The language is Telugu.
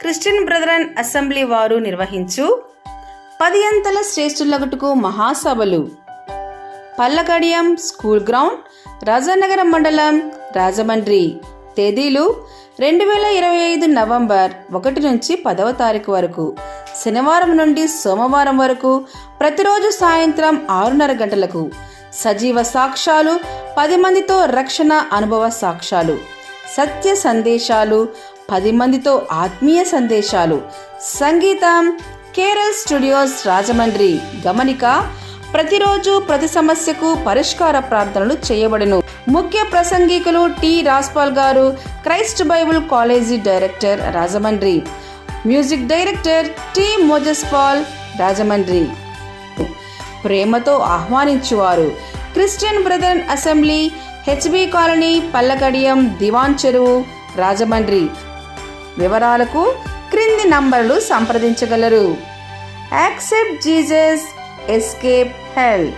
క్రిస్టియన్ బ్రదరన్ అసెంబ్లీ వారు నిర్వహించు పది అంతల శ్రేష్ఠులగటుకు మహాసభలు. పల్లకడియం స్కూల్ గ్రౌండ్ రాజానగరం మండలం రాజమండ్రి. తేదీలు రెండు వేల ఇరవై ఐదు నవంబర్ ఒకటి నుంచి పదవ తారీఖు వరకు. శనివారం నుండి సోమవారం వరకు ప్రతిరోజు సాయంత్రం ఆరున్నర గంటలకు. సజీవ సాక్ష్యాలు పది మందితో రక్షణ అనుభవ సాక్ష్యాలు. సత్య సందేశాలు పది మందితో ఆత్మీయ సందేశాలు. సంగీతం కేరళ స్టూడియోస్ రాజమండ్రి. గమనిక ప్రతిరోజు ప్రతి సమస్యకు పరిష్కార ప్రార్థనలు చేయబడును. ముఖ్య ప్రసంగికులు టి రాస్పాల్ గారు Christ Bible college director Rajahmundry. Music director T Mosespaul Rajahmundry. ప్రేమతో ఆహ్వానించువారు. Christian brother assembly HB colony Pallakadiyam Diwan Cheruvu Rajahmundry. వివరాలకు క్రింది నంబర్లు సంప్రదించగలరు. Accept Jesus escape health.